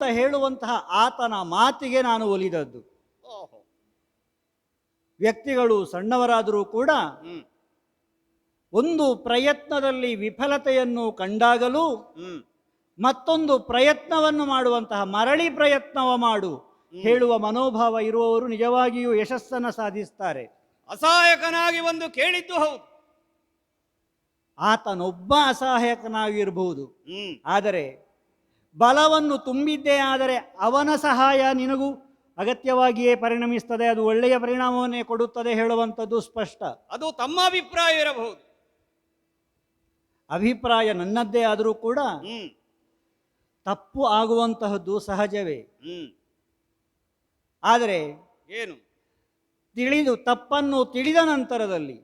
ಅಂತ ಹೇಳುವಂತಹ ಆತನ ಮಾತಿಗೆ ನಾನು ಒಲಿದದ್ದು. ವ್ಯಕ್ತಿಗಳು ಸಣ್ಣವರಾದರೂ ಕೂಡ ಒಂದು ಪ್ರಯತ್ನದಲ್ಲಿ ವಿಫಲತೆಯನ್ನು ಕಂಡಾಗಲೂ ಮತ್ತೊಂದು ಪ್ರಯತ್ನವನ್ನು ಮಾಡುವಂತಹ ಮರಳಿ ಪ್ರಯತ್ನವ ಮಾಡು ಹೇಳುವ ಮನೋಭಾವ ಇರುವವರು ನಿಜವಾಗಿಯೂ ಯಶಸ್ಸನ್ನು ಸಾಧಿಸ್ತಾರೆ. ಅಸಹಾಯಕನಾಗಿ ಒಂದು ಕೇಳಿದ್ದು ಹೌದು. ಆತನೊಬ್ಬ ಅಸಹಾಯಕನಾಗಿರಬಹುದು ಆದರೆ ಬಲವನ್ನು ತುಂಬಿದ್ದೇ ಆದರೆ ಅವನ ಸಹಾಯ ನಿನಗೂ ಅಗತ್ಯವಾಗಿಯೇ ಪರಿಣಮಿಸ್ತದೆ. ಅದು ಒಳ್ಳೆಯ ಪರಿಣಾಮವನ್ನೇ ಕೊಡುತ್ತದೆ ಹೇಳುವಂಥದ್ದು ಸ್ಪಷ್ಟ. ಅದು ತಮ್ಮ ಅಭಿಪ್ರಾಯ ಇರಬಹುದು. ಅಭಿಪ್ರಾಯ ನನ್ನದ್ದೇ ಆದರೂ ಕೂಡ ತಪ್ಪು ಆಗುವಂತಹದ್ದು ಸಹಜವೇ. ಆದರೆ ಏನು? ತಿಳಿದು ತಪ್ಪನ್ನು ತಿಳಿದ ನಂತರದಲ್ಲಿ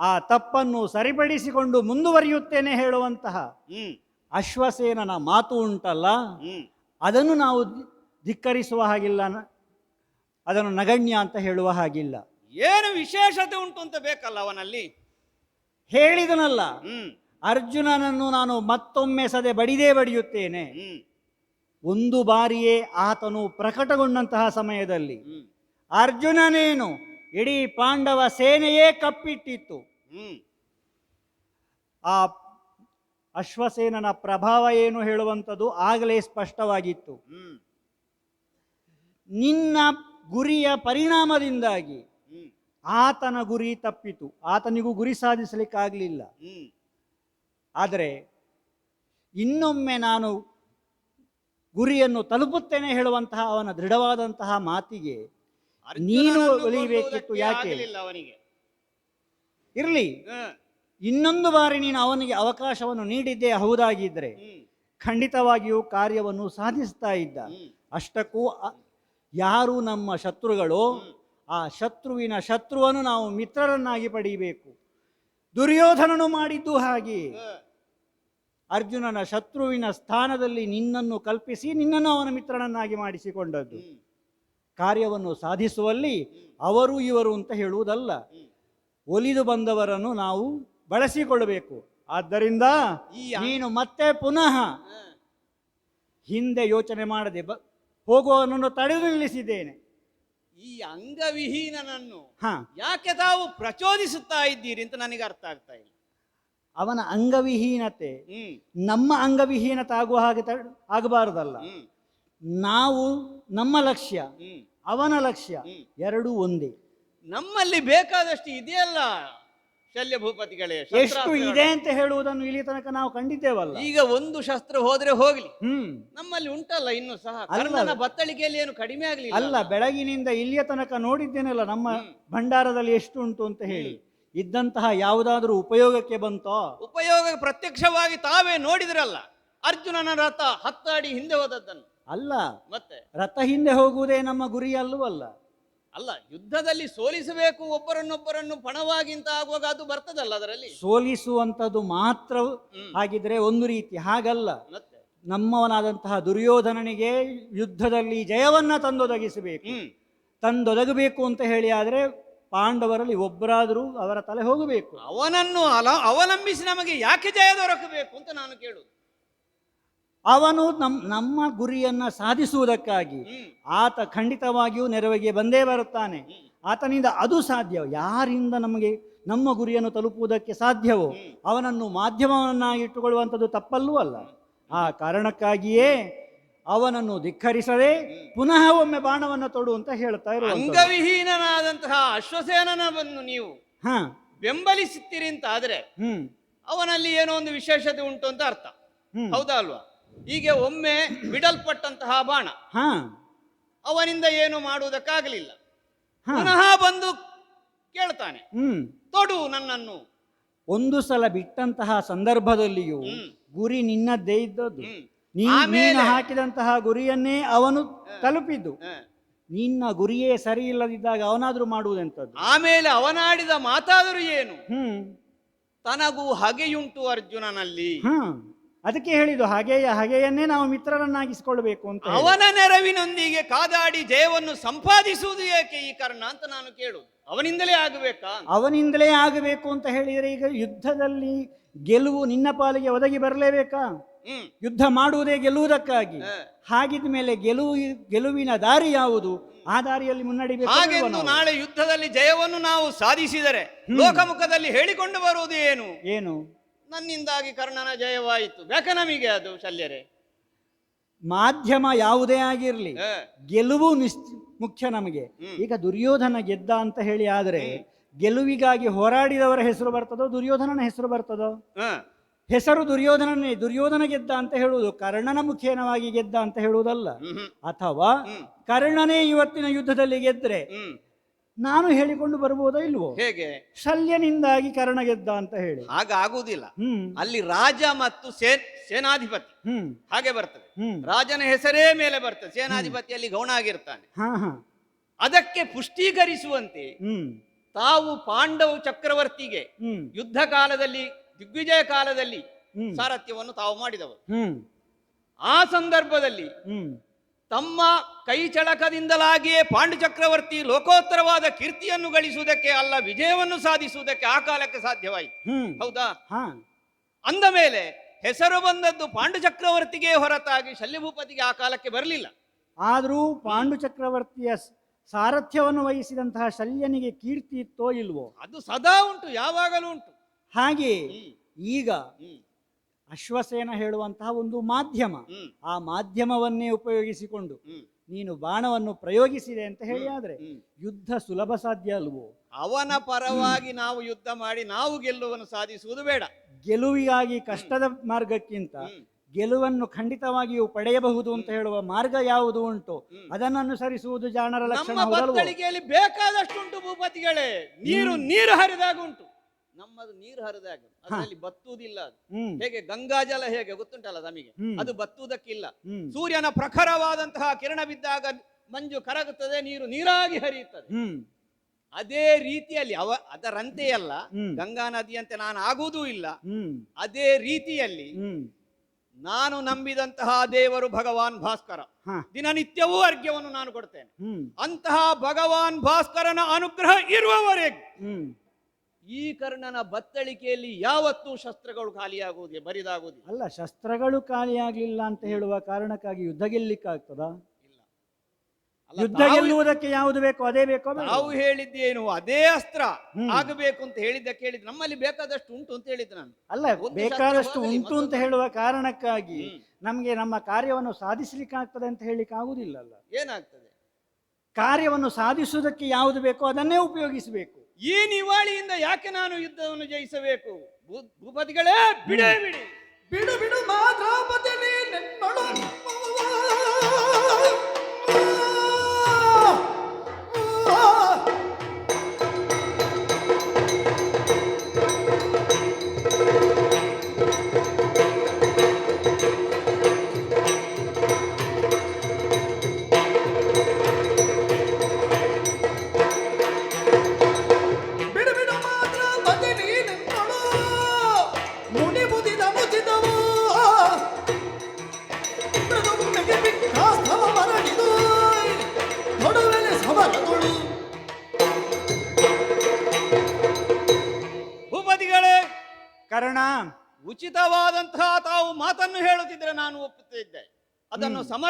ಆ ತಪ್ಪನ್ನು ಸರಿಪಡಿಸಿಕೊಂಡು ಮುಂದುವರಿಯುತ್ತೇನೆ ಹೇಳುವಂತಹ ಅಶ್ವಸೇನನ ಮಾತು ಉಂಟಲ್ಲ? ಅದನ್ನು ನಾವು ಧಿಕ್ಕರಿಸುವ ಹಾಗಿಲ್ಲ ಅದನ್ನು ನಗಣ್ಯ ಅಂತ ಹೇಳುವ ಹಾಗಿಲ್ಲ. ಏನು ವಿಶೇಷತೆ ಉಂಟು ಅಂತ ಬೇಕಲ್ಲ ಅವನಲ್ಲಿ? ಹೇಳಿದನಲ್ಲ. ಅರ್ಜುನನನ್ನು ನಾನು ಮತ್ತೊಮ್ಮೆ ಸದೆ ಬಡಿದೇ ಬಡಿಯುತ್ತೇನೆ. ಒಂದು ಬಾರಿಯೇ ಆತನು ಪ್ರಕಟಗೊಂಡಂತಹ ಸಮಯದಲ್ಲಿ ಅರ್ಜುನನೇನು ಇಡೀ ಪಾಂಡವ ಸೇನೆಯೇ ಕಪ್ಪಿಟ್ಟಿತ್ತು. ಆ ಅಶ್ವಸೇನನ ಪ್ರಭಾವ ಏನು ಹೇಳುವಂಥದ್ದು ಆಗಲೇ ಸ್ಪಷ್ಟವಾಗಿತ್ತು. ನಿನ್ನ ಗುರಿಯ ಪರಿಣಾಮದಿಂದಾಗಿ ಆತನ ಗುರಿ ತಪ್ಪಿತು. ಆತನಿಗೂ ಗುರಿ ಸಾಧಿಸಲಿಕ್ಕಾಗಲಿಲ್ಲ. ಆದರೆ ಇನ್ನೊಮ್ಮೆ ನಾನು ಗುರಿಯನ್ನು ತಲುಪುತ್ತೇನೆ ಹೇಳುವಂತಹ ಅವನ ದೃಢವಾದಂತಹ ಮಾತಿಗೆ ನೀನು ಒಲಿಯಬೇಕಿತ್ತು ಯಾಕೆ? ಅವನಿಗೆ. ಇರಲಿ. ಇನ್ನೊಂದು ಬಾರಿ ನೀನು ಅವನಿಗೆ ಅವಕಾಶವನ್ನು ನೀಡಿದ್ದೇ ಹೌದಾಗಿದ್ದರೆ ಖಂಡಿತವಾಗಿಯೂ ಕಾರ್ಯವನ್ನು ಸಾಧಿಸ್ತಾ ಇದ್ದ. ಅಷ್ಟಕ್ಕೂ ಯಾರು ನಮ್ಮ ಶತ್ರುಗಳು ಆ ಶತ್ರುವಿನ ಶತ್ರುವನ್ನು ನಾವು ಮಿತ್ರರನ್ನಾಗಿ ಪಡೀಬೇಕು. ದುರ್ಯೋಧನನು ಮಾಡಿದ್ದು ಹಾಗೆ. ಅರ್ಜುನನ ಶತ್ರುವಿನ ಸ್ಥಾನದಲ್ಲಿ ನಿನ್ನನ್ನು ಕಲ್ಪಿಸಿ ನಿನ್ನನ್ನು ಅವನ ಮಿತ್ರನನ್ನಾಗಿ ಮಾಡಿಸಿಕೊಂಡದ್ದು. ಕಾರ್ಯವನ್ನು ಸಾಧಿಸುವಲ್ಲಿ ಅವರು ಇವರು ಅಂತ ಹೇಳುವುದಲ್ಲ. ಒಲಿದು ಬಂದವರನ್ನು ನಾವು ಬಳಸಿಕೊಳ್ಳಬೇಕು. ಆದ್ದರಿಂದ ನೀನು ಮತ್ತೆ ಪುನಃ ಹಿಂದೆ ಯೋಚನೆ ಮಾಡದೆ ಬ ಹೋಗುವವನನ್ನು ತಡೆದು ನಿಲ್ಲಿಸಿದ್ದೇನೆ. ಈ ಅಂಗವಿಹೀನನನ್ನು ಹಾ. ಯಾಕೆ ತಾವು ಪ್ರಚೋದಿಸುತ್ತಾ ಇದ್ದೀರಿ ಅಂತ ನನಗೆ ಅರ್ಥ ಆಗ್ತಾ ಇಲ್ಲ. ಅವನ ಅಂಗವಿಹೀನತೆ ಹ್ಮ್. ನಮ್ಮ ಅಂಗವಿಹೀನತೆ ಆಗುವ ಹಾಗೆ ತ- ಆಗಬಾರದಲ್ಲ. ಹ್ಮ್. ನಾವು ನಮ್ಮ ಲಕ್ಷ್ಯ ಹ್ಮ್. ಅವನ ಲಕ್ಷ್ಯ ಹ್ಮ್. ಎರಡೂ ಒಂದೇ. ನಮ್ಮಲ್ಲಿ ಬೇಕಾದಷ್ಟು ಇದೆಯಲ್ಲ. ಶಲ್ಯ ಭೂಪತಿಗಳೇ ಎಷ್ಟು ಶಸ್ತ್ರಾಸ್ತ್ರಗಳು. ಇದೆ ಅಂತ ಹೇಳುವುದನ್ನು ಇಲ್ಲಿ ತನಕ ನಾವು ಕಂಡಿದ್ದೇವಲ್ಲ. ಈಗ ಒಂದು ಶಸ್ತ್ರ ಹೋದ್ರೆ ಹೋಗ್ಲಿ. ಹ್ಮ್. ನಮ್ಮಲ್ಲಿ ಉಂಟಲ್ಲ ಇನ್ನು ಸಹ. ಅಲ್ಲ. ಕರ್ಣನ ಬತ್ತಳಿಕೆಯಲ್ಲಿ ಏನು ಕಡಿಮೆ ಆಗ್ಲಿ ಅಲ್ಲ ಬೆಳಗಿನಿಂದ ಇಲ್ಲಿಯ ತನಕ ನೋಡಿದ್ದೇನಲ್ಲ ನಮ್ಮ ಭಂಡಾರದಲ್ಲಿ ಎಷ್ಟು ಉಂಟು ಅಂತ ಹೇಳಿ. ಇದ್ದಂತಹ ಯಾವುದಾದ್ರೂ ಉಪಯೋಗಕ್ಕೆ ಬಂತೋ? ಉಪಯೋಗ ಪ್ರತ್ಯಕ್ಷವಾಗಿ ತಾವೇ ನೋಡಿದ್ರಲ್ಲ. ಅರ್ಜುನನ ರಥ ಹತ್ತಾಡಿ ಹಿಂದೆ ಹೋದದ್ದನ್ನು. ಅಲ್ಲ. ಮತ್ತೆ? ರಥ ಹಿಂದೆ ಹೋಗುವುದೇ ನಮ್ಮ ಗುರಿ ಅಲ್ಲವಲ್ಲ. ಅಲ್ಲ ಯುದ್ಧದಲ್ಲಿ ಸೋಲಿಸಬೇಕು ಒಬ್ಬರನ್ನೊಬ್ಬರನ್ನು ಪಣವಾಗಿಂತ ಆಗುವಾಗ ಅದು ಬರ್ತದಲ್ಲ ಅದರಲ್ಲಿ? ಸೋಲಿಸುವಂತದ್ದು ಮಾತ್ರ ಆಗಿದ್ರೆ ಹಾಗಿದ್ರೆ ಒಂದು ರೀತಿ ಹಾಗಲ್ಲ. ಮತ್ತೆ? ನಮ್ಮವನಾದಂತಹ ದುರ್ಯೋಧನನಿಗೆ ಯುದ್ಧದಲ್ಲಿ ಜಯವನ್ನ ತಂದೊದಗಿಸಬೇಕು. ತಂದೊದಗಬೇಕು ಅಂತ ಹೇಳಿ ಆದ್ರೆ ಪಾಂಡವರಲ್ಲಿ ಒಬ್ಬರಾದರೂ ಅವರ ತಲೆ ಹೋಗಬೇಕು. ಅವನನ್ನು ಅಲ ಅವಲಂಬಿಸಿ ನಮಗೆ ಯಾಕೆ ಜಯ ದೊರಕಬೇಕು ಅಂತ ನಾನು ಕೇಳುದು. ಅವನು ನಮ್ ನಮ್ಮ ಗುರಿಯನ್ನ ಸಾಧಿಸುವುದಕ್ಕಾಗಿ ಆತ ಖಂಡಿತವಾಗಿಯೂ ನೆರವಿಗೆ ಬಂದೇ ಬರುತ್ತಾನೆ. ಆತನಿಂದ ಅದು ಸಾಧ್ಯ ಯಾರಿಂದ ನಮಗೆ ನಮ್ಮ ಗುರಿಯನ್ನು ತಲುಪುವುದಕ್ಕೆ ಸಾಧ್ಯವೋ? ಅವನನ್ನು ಮಾಧ್ಯಮವನ್ನಾಗಿ ಇಟ್ಟುಕೊಳ್ಳುವಂಥದ್ದು ತಪ್ಪಲ್ಲೂ ಅಲ್ಲ. ಆ ಕಾರಣಕ್ಕಾಗಿಯೇ ಅವನನ್ನು ಧಿಕ್ಕರಿಸದೆ ಪುನಃ ಒಮ್ಮೆ ಬಾಣವನ್ನು ತೊಡು ಅಂತ ಹೇಳ್ತಾ ಇರೋ ಅಂಗವಿಹೀನನಾದಂತಹ ಅಶ್ವಸೇನನವನ್ನು ನೀವು ಹಾ. ಬೆಂಬಲಿಸುತ್ತೀರಿ ಅಂತ ಆದ್ರೆ ಹ್ಮ್. ಅವನಲ್ಲಿ ಏನೋ ಒಂದು ವಿಶೇಷತೆ ಉಂಟು ಅಂತ ಅರ್ಥ. ಹ್ಮ್. ಹೌದಾ ಅಲ್ವಾ? ಹೀಗೆ ಒಮ್ಮೆ ಬಿಡಲ್ಪಟ್ಟಂತಹ ಬಾಣ ಹಾ. ಅವನಿಂದ ಏನು ಮಾಡುವುದಕ್ಕಾಗಲಿಲ್ಲ. ಹಾ. ಪುನಃ ಬಂದು ಕೇಳ್ತಾನೆ ಹ್ಮ್. ತೊಡು ನನ್ನನ್ನು. ಒಂದು ಸಲ ಬಿಟ್ಟಂತಹ ಸಂದರ್ಭದಲ್ಲಿಯೂ ಹ್ಮ್. ಗುರಿ ನಿನ್ನದ್ದೇ ಇದ್ದದ್ದು. ಹ್ಮ್. ನೀ- ನೀನು ಆಮೇಲೆ ಹಾಕಿದಂತಹ ಗುರಿಯನ್ನೇ ಅವನು ತಲುಪಿದ್ದು. ಹ. ನಿನ್ನ ಗುರಿಯೇ ಸರಿ ಇಲ್ಲದಿದ್ದಾಗ ಅವನಾದ್ರೂ ಮಾಡುವುದೆಂತದ್ದು ಆಮೇಲೆ ಅವನಾಡಿದ ಮಾತಾದರೂ ಏನು? ಹ್ಮ್. ತನಗೂ ಹಗೆಯುಂಟು ಅರ್ಜುನನಲ್ಲಿ. ಹ್ಮ್ ಅದಕ್ಕೆ ಹೇಳಿದ್ದು ಹಾಗೆಯೇ ಹಾಗೆಯನ್ನೇ ನಾವು ಮಿತ್ರರನ್ನಾಗಿಸಿಕೊಳ್ಳಬೇಕು ಅಂತ ಹೇಳಿ. ಅವನ ನೆರವಿನೊಂದಿಗೆ ಕಾದಾಡಿ ಜಯವನ್ನು ಸಂಪಾದಿಸುವುದು ಏಕೆ ಈ ಕಾರಣ ಅಂತ ನಾನು ಕೇಳು. ಅವನಿಂದಲೇ ಆಗಬೇಕಾ? ಅಂತ. ಅವನಿಂದಲೇ ಆಗಬೇಕು ಅಂತ ಹೇಳಿದರೆ ಈಗ ಯುದ್ಧದಲ್ಲಿ ಗೆಲುವು ನಿನ್ನ ಪಾಲಿಗೆ ಒದಗಿ ಬರಲೇಬೇಕಾ? ಹ್ಮ್. ಯುದ್ಧ ಮಾಡುವುದೇ ಗೆಲ್ಲುವುದಕ್ಕಾಗಿ. ಹಾಗಿದ ಮೇಲೆ ಗೆಲುವು ಗೆಲುವಿನ ದಾರಿ ಯಾವುದು? ಆ ದಾರಿಯಲ್ಲಿ ಮುನ್ನಡಿಬೇಕು ಹಾಗೆಂದು ನಾಳೆ ಯುದ್ಧದಲ್ಲಿ ಜಯವನ್ನು ನಾವು ಸಾಧಿಸಿದರೆ ಲೋಕಮುಖದಲ್ಲಿ ಹೇಳಿಕೊಂಡು ಬರುವುದು ಏನು? ಏನು? ನನ್ನಿಂದಾಗಿ ಕರ್ಣನ ಜಯವಾಯಿತು. ಬೇಕ ನಮಗೆ ಅದು ಶಲ್ಯರೇ? ಮಾಧ್ಯಮ ಯಾವುದೇ ಆಗಿರಲಿ ಗೆಲುವು ಮುಖ್ಯ ನಮಗೆ. ಈಗ ದುರ್ಯೋಧನ ಗೆದ್ದ ಅಂತ ಹೇಳಿ ಆದರೆ ಗೆಲುವಿಗಾಗಿ ಹೋರಾಡಿದವರ ಹೆಸರು ಬರ್ತದೋ ದುರ್ಯೋಧನನ ಹೆಸರು ಬರ್ತದೋ? ಹೆಸರು ದುರ್ಯೋಧನನೇ ದುರ್ಯೋಧನ ಗೆದ್ದ ಅಂತ ಹೇಳುವುದು ಕರ್ಣನ ಮುಖೇನವಾಗಿ ಗೆದ್ದ ಅಂತ ಹೇಳುವುದಲ್ಲ. ಅಥವಾ ಕರ್ಣನೇ ಇವತ್ತಿನ ಯುದ್ಧದಲ್ಲಿ ಗೆದ್ರೆ. ನಾನು ಹೇಳಿಕೊಂಡು ಬರ್ಬೋದೋ ಇಲ್ವೋ? ಹೇಗೆ? ಶಲ್ಯನಿಂದಾಗಿ ಕರ್ಣ ಗೆದ್ದ ಅಂತ ಹೇಳಿ. ಹಾಗಾಗುವುದಿಲ್ಲ ಹ್ಮ್. ಅಲ್ಲಿ ರಾಜ ಮತ್ತು ಸೇನ್ ಸೇನಾಧಿಪತಿ. ಹ್ಮ್. ಹಾಗೆ ಬರ್ತದೆ. ಹ್ಮ್. ರಾಜನ ಹೆಸರೇ ಮೇಲೆ ಬರ್ತದೆ. ಸೇನಾಧಿಪತಿಯಲ್ಲಿ ಗೌಣ ಆಗಿರ್ತಾನೆ. ಹಾ ಹಾ. ಅದಕ್ಕೆ ಪುಷ್ಟೀಕರಿಸುವಂತೆ ಹ್ಮ್. ತಾವು ಪಾಂಡವ ಚಕ್ರವರ್ತಿಗೆ ಹ್ಮ್. ಯುದ್ಧ ಕಾಲದಲ್ಲಿ ದಿಗ್ವಿಜಯ ಕಾಲದಲ್ಲಿ ಹ್ಮ್. ಸಾರಥ್ಯವನ್ನು ತಾವು ಮಾಡಿದವರು. ಹ್ಮ್. ಆ ಸಂದರ್ಭದಲ್ಲಿ ಹ್ಮ್. ತಮ್ಮ ಕೈ ಚಳಕದಿಂದಲಾಗಿಯೇ ಪಾಂಡು ಚಕ್ರವರ್ತಿ ಲೋಕೋತ್ತರವಾದ ಕೀರ್ತಿಯನ್ನು ಗಳಿಸುವುದಕ್ಕೆ ಅಲ್ಲ ವಿಜಯವನ್ನು ಸಾಧಿಸುವುದಕ್ಕೆ ಆ ಕಾಲಕ್ಕೆ ಸಾಧ್ಯವಾಯಿತು. ಹೌದಾ? ಹಾ. ಅಂದ ಮೇಲೆ ಹೆಸರು ಬಂದದ್ದು ಪಾಂಡು ಚಕ್ರವರ್ತಿಗೆ ಹೊರತಾಗಿ ಶಲ್ಯಭೂಪತಿಗೆ ಆ ಕಾಲಕ್ಕೆ ಬರಲಿಲ್ಲ. ಆದರೂ ಪಾಂಡು ಚಕ್ರವರ್ತಿಯ ಸಾರಥ್ಯವನ್ನು ವಹಿಸಿದಂತಹ ಶಲ್ಯನಿಗೆ ಕೀರ್ತಿ ಇತ್ತೋ ಇಲ್ವೋ? ಅದು ಸದಾ ಉಂಟು ಯಾವಾಗಲೂ ಉಂಟು. ಹಾಗೆ ಈಗ ಅಶ್ವಸೇನ ಹೇಳುವಂತಹ ಒಂದು ಮಾಧ್ಯಮ. ಆ ಮಾಧ್ಯಮವನ್ನೇ ಉಪಯೋಗಿಸಿಕೊಂಡು ನೀನು ಬಾಣವನ್ನು ಪ್ರಯೋಗಿಸಿದೆ ಅಂತ ಹೇಳಿ ಆದ್ರೆ ಯುದ್ಧ ಸುಲಭ ಸಾಧ್ಯ ಅಲ್ವೋ? ಅವನ ಪರವಾಗಿ ನಾವು ಯುದ್ಧ ಮಾಡಿ ನಾವು ಗೆಲ್ಲುವನ್ನು ಸಾಧಿಸುವುದು ಬೇಡ. ಗೆಲುವಿಗಾಗಿ ಕಷ್ಟದ ಮಾರ್ಗಕ್ಕಿಂತ ಗೆಲುವನ್ನು ಖಂಡಿತವಾಗಿಯೂ ಪಡೆಯಬಹುದು ಅಂತ ಹೇಳುವ ಮಾರ್ಗ ಯಾವುದು ಉಂಟು. ಅದನ್ನು ಅನುಸರಿಸುವುದು ಜಾಣರ ಲಕ್ಷಣ ಬೇಕಾದಷ್ಟು ಉಂಟು ಬೇಕಾದಷ್ಟುಂಟು ಭೂಪತಿಗಳೇ. ನೀರು ನೀರು ಹರಿದಾಗ ಉಂಟು. ನಮ್ಮದು ನೀರು ಹರಿದಾಗ ಅದರಲ್ಲಿ ಬತ್ತುವುದಿಲ್ಲ ಅದು. ಹೇಗೆ ಗಂಗಾಜಲ ಹೇಗೆ ಗೊತ್ತುಂಟಲ್ಲ ನಮಗೆ? ಅದು ಬತ್ತುವುದಕ್ಕಿಲ್ಲ. ಸೂರ್ಯನ ಪ್ರಖರವಾದಂತಹ ಕಿರಣ ಬಿದ್ದಾಗ ಮಂಜು ಕರಗುತ್ತದೆ ನೀರು ನೀರಾಗಿ ಹರಿಯುತ್ತದೆ. ಅದೇ ರೀತಿಯಲ್ಲಿ ಅವ ಅದರಂತೆಯಲ್ಲ ಅಲ್ಲ ಗಂಗಾ ನದಿಯಂತೆ ನಾನು ಆಗುವುದೂ ಇಲ್ಲ. ಅದೇ ರೀತಿಯಲ್ಲಿ ನಾನು ನಂಬಿದಂತಹ ದೇವರು ಭಗವಾನ್ ಭಾಸ್ಕರ. ದಿನನಿತ್ಯವೂ ಅರ್ಘ್ಯವನ್ನು ನಾನು ಕೊಡ್ತೇನೆ. ಅಂತಹ ಭಗವಾನ್ ಭಾಸ್ಕರನ ಅನುಗ್ರಹ ಇರುವವರೆಗೆ ಈ ಕರ್ಣನ ಬತ್ತಳಿಕೆಯಲ್ಲಿ ಯಾವತ್ತೂ ಶಸ್ತ್ರಗಳು ಖಾಲಿಯಾಗುವುದಿಲ್ಲ ಬರಿದಾಗುವುದಿಲ್ಲ. ಅಲ್ಲ ಶಸ್ತ್ರಗಳು ಖಾಲಿಯಾಗಲಿಲ್ಲ ಅಂತ ಹೇಳುವ ಕಾರಣಕ್ಕಾಗಿ ಯುದ್ಧ ಗೆಲ್ಲಿಕ್ಕಾಗ್ತದಾ? ಅಲ್ಲ, ಯುದ್ಧ ತಾವು- ಗೆಲ್ಲುವುದಕ್ಕೆ ಯಾವುದು ಬೇಕೋ ಅದೇ ಬೇಕೋ? ನಾವು ಹೇಳಿದ್ದೇನು ಅದೇ ಅಸ್ತ್ರ ಹ್ಮ್. ಆಗಬೇಕು ಅಂತ ಹೇಳಿದ್ದ ಕೇಳಿದ್ ನಮ್ಮಲ್ಲಿ ಬೇಕಾದಷ್ಟು ಉಂಟು ಅಂತ ಹೇಳಿದ್ದು ನಾನು. ಅಲ್ಲ ಒಂದು ಬೇಕಾದಷ್ಟು ಶಸ್ತ್ರವಾಗಲಿ, ಉಂಟು ಅಂತ ಮತ್ತೊಂದು- ಹೇಳುವ ಕಾರಣಕ್ಕಾಗಿ ಹ್ಮ್. ನಮಗೆ ನಮ್ಮ ಕಾರ್ಯವನ್ನು ಸಾಧಿಸಲಿಕ್ಕೆ ಆಗ್ತದೆ ಅಂತ ಹೇಳಿಕ್ಕೆ ಆಗುದಿಲ್ಲಲ್ಲ ಏನಾಗ್ತದೆ? ಕಾರ್ಯವನ್ನು ಸಾಧಿಸುವುದಕ್ಕೆ ಯಾವುದು ಬೇಕೋ ಅದನ್ನೇ ಉಪಯೋಗಿಸಬೇಕು. ಈ ನಿವಾಳಿಯಿಂದ ಯಾಕೆ ನಾನು ಯುದ್ಧವನ್ನು ಜಯಿಸಬೇಕು? ಭೂಪತಿಗಳೇ ಬಿಡೇ ಬಿಡಿ. ಬಿಡು ಬಿಡು ಮಾದ್ರಾಪತಿ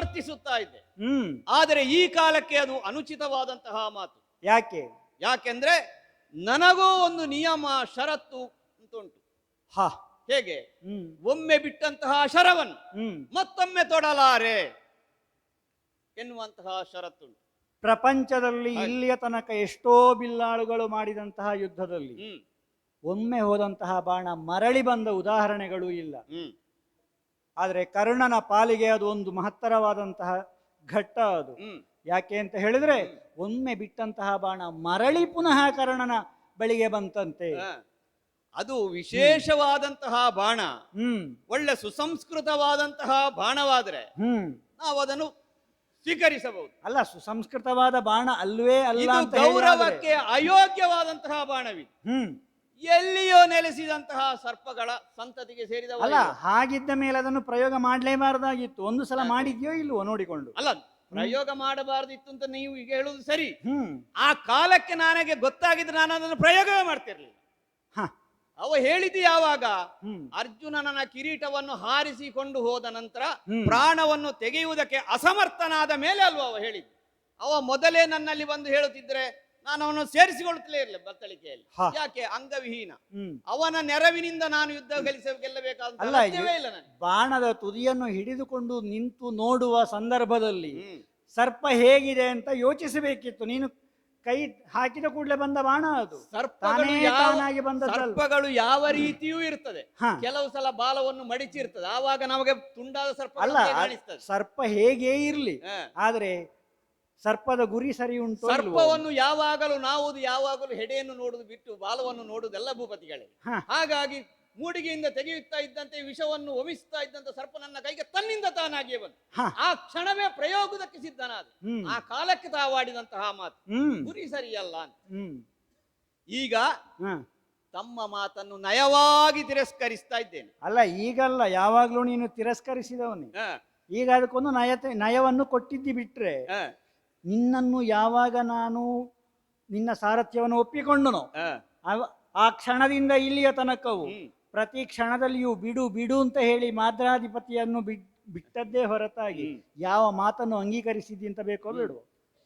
ಸಮರ್ಥಿಸುತ್ತಾ ಇದ್ದೆ. ಹ್ಮ್. ಆದರೆ ಈ ಕಾಲಕ್ಕೆ ಅದು ಅನುಚಿತವಾದಂತಹ ಮಾತು. ಯಾಕೆ? ಯಾಕೆಂದ್ರೆ ನನಗೂ ಒಂದು ನಿಯಮ ಷರತ್ತು ಅಂತುಂಟು ಹಾ. ಹೇಗೆ? ಒಮ್ಮೆ ಬಿಟ್ಟಂತಹ ಶರವನ್ನು ಮತ್ತೊಮ್ಮೆ ತೊಡಲಾರೆ ಎನ್ನುವಂತಹ ಷರತ್ತುಂಟು. ಪ್ರಪಂಚದಲ್ಲಿ. ಇಲ್ಲಿಯ ತನಕ ಎಷ್ಟೋ ಬಿಲ್ಲಾಳುಗಳು ಮಾಡಿದಂತಹ ಯುದ್ಧದಲ್ಲಿ ಒಮ್ಮೆ ಹೋದಂತಹ ಬಾಣ ಮರಳಿ ಬಂದ ಉದಾಹರಣೆಗಳು ಇಲ್ಲ. ಆದರೆ ಕರ್ಣನ ಪಾಲಿಗೆ ಅದು ಒಂದು ಮಹತ್ತರವಾದಂತಹ ಘಟ್ಟ ಅದು. ಯಾಕೆ ಅಂತ ಹೇಳಿದ್ರೆ ಒಮ್ಮೆ ಬಿಟ್ಟಂತಹ ಬಾಣ ಮರಳಿ ಪುನಃ ಕರ್ಣನ ಬಳಿಗೆ ಬಂತಂತೆ. ಅದು ವಿಶೇಷವಾದಂತಹ ಬಾಣ. ಹ್ಮ್. ಒಳ್ಳೆ ಸುಸಂಸ್ಕೃತವಾದಂತಹ ಬಾಣವಾದ್ರೆ ಹ್ಮ್. ನಾವು ಅದನ್ನು ಸ್ವೀಕರಿಸಬಹುದು. ಅಲ್ಲ ಸುಸಂಸ್ಕೃತವಾದ ಬಾಣ ಅಲ್ವೇ ಅಲ್ಲ ಗೌರವಕ್ಕೆ ಅಯೋಗ್ಯವಾದಂತಹ ಬಾಣವಿದೆ ಹ್ಮ್. ಎಲ್ಲಿಯೋ ನೆಲೆಸಿದಂತಹ ಸರ್ಪಗಳ ಸಂತತಿಗೆ ಸೇರಿದ ಅಲ್ಲ ಹಾಗಿದ್ದ ಮೇಲೆ ಅದನ್ನು ಪ್ರಯೋಗ ಮಾಡಲೇಬಾರದಾಗಿತ್ತು. ಒಂದು ಸಲ ಮಾಡಿದ್ಯೋ ಇಲ್ವೋ ನೋಡಿಕೊಂಡು. ಅಲ್ಲ ಪ್ರಯೋಗ ಮಾಡಬಾರದಿತ್ತು ಅಂತ ನೀವು ಈಗ ಹೇಳುವುದು ಸರಿ. ಹ್ಮ್. ಆ ಕಾಲಕ್ಕೆ ನನಗೆ ಗೊತ್ತಾಗಿದ್ರೆ ನಾನು ಅದನ್ನು ಪ್ರಯೋಗವೇ ಮಾಡ್ತಿರ್ಲಿಲ್ಲ. ಹ. ಅವ ಹೇಳಿದ್ದು ಯಾವಾಗ? ಅರ್ಜುನನ ಕಿರೀಟವನ್ನು ಹಾರಿಸಿಕೊಂಡು ಹೋದ ನಂತರ. ಪ್ರಾಣವನ್ನು ತೆಗೆಯುವುದಕ್ಕೆ ಅಸಮರ್ಥನಾದ ಮೇಲೆ ಅಲ್ವ ಅವ ಹೇಳಿದ್ದು? ಅವ ಮೊದಲೇ ನನ್ನಲ್ಲಿ ಬಂದು ಹೇಳುತ್ತಿದ್ರೆ ನಾನು ಅವನು ಸೇರಿಸಿಕೊಳ್ಳುತ್ತಲೇ ಇರಲಿಲ್ಲ ಬತ್ತಳಿಕೆಯಲ್ಲಿ ಹಾ. ಯಾಕೆ? ಅಂಗವಿಹೀನ. ಹ್ಮ್. ಅವನ ನೆರವಿನಿಂದ ನಾನು ಯುದ್ಧ ಗೆಲ್ಲಿಸ ಗೆಲ್ಲಬೇಕಾದ ಅಲ್ಲ, ಅಗತ್ಯವೇ ಇಲ್ಲ ನನಗೆ. ಬಾಣದ ತುದಿಯನ್ನು ಹಿಡಿದುಕೊಂಡು ನಿಂತು ನೋಡುವ ಸಂದರ್ಭದಲ್ಲಿ ಹ್ಮ್. ಸರ್ಪ ಹೇಗಿದೆ ಅಂತ ಯೋಚಿಸಬೇಕಿತ್ತು. ನೀನು ಕೈ ಹಾಕಿದ ಕೂಡಲೇ ಬಂದ ಬಾಣ ಅದು. ಸರ್ಪಗಳು ತಾನೇ ಯಾವ- ತಾನಾಗಿ ಬಂದದ್ದಲ್ಲ. ಸರ್ಪಗಳು ಯಾವ ರೀತಿಯೂ ಇರ್ತದೆ. ಹಾ. ಕೆಲವು ಸಲ ಬಾಲವನ್ನು ಮಡಿಚಿರ್ತದೆ. ಆವಾಗ ನಮಗೆ ತುಂಡಾದ ಸರ್ಪ ಅಲ್ಲ ಕಾಣಿಸ್ತದೆ. ಸರ್ಪ ಹೇಗೆ ಇರ್ಲಿ ಹಾ. ಆದ್ರೆ ಸರ್ಪದ ಗುರಿ ಸರಿ ಉಂಟು ಸರ್ಪವನ್ನು ಯಾವಾಗಲೂ ನಾವು ಯಾವಾಗಲೂ ಹೆಡೆಯನ್ನು ನೋಡುದು ಬಿಟ್ಟು ಬಾಲವನ್ನು ನೋಡುವುದೆಲ್ಲ ಭೂಪತಿಗಳೇ. ಹಾಗಾಗಿ ಮೂಡಿಗೆಯಿಂದ ತೆಗೆಯುತ್ತಾ ಇದ್ದಂತೆ ವಿಷವನ್ನು ಒಮಿಸ್ತಾ ಇದ್ದಂತ ಸರ್ಪ ನನ್ನ ಕೈಗೆ ತನ್ನಿಂದ ತಾನಾಗಿಯೇ ಬಂತು. ಆ ಕ್ಷಣವೇ ಪ್ರಯೋಗದಕ್ಕೆ ಸಿದ್ಧನಾದ. ಆ ಕಾಲಕ್ಕೆ ತಾವಾಡಿದಂತಹ ಮಾತು. ಗುರಿ ಸರಿಯಲ್ಲ ಅಂತ. ಈಗ. ತಮ್ಮ ಮಾತನ್ನು ನಯವಾಗಿ ತಿರಸ್ಕರಿಸ್ತಾ ಇದ್ದೇನೆ. ಅಲ್ಲ ಈಗಲ್ಲ ಯಾವಾಗ್ಲೂ ನೀನು ತಿರಸ್ಕರಿಸಿದವನು. ಈಗ ಅದಕ್ಕೊಂದು ನಯತೆ ನಯವನ್ನು ಕೊಟ್ಟಿದ್ದಿ ಬಿಟ್ರೆ ನಿನ್ನನ್ನು ಯಾವಾಗ ನಾನು ನಿನ್ನ ಸಾರಥ್ಯವನ್ನು ಒಪ್ಪಿಕೊಂಡನು ಅವ- ಆ ಕ್ಷಣದಿಂದ ಇಲ್ಲಿಯ ತನಕವು ಪ್ರತಿ ಕ್ಷಣದಲ್ಲಿಯೂ ಬಿಡು ಬಿಡು ಅಂತ ಹೇಳಿ ಮಾದ್ರಾಧಿಪತಿಯನ್ನು ಬಿಟ್ ಬಿಟ್ಟದ್ದೇ ಹೊರತಾಗಿ ಹ್ಮ್. ಯಾವ ಮಾತನ್ನು ಅಂಗೀಕರಿಸಿದ್ದಿ ಅಂತ ಬೇಕೋ ಬೇಡ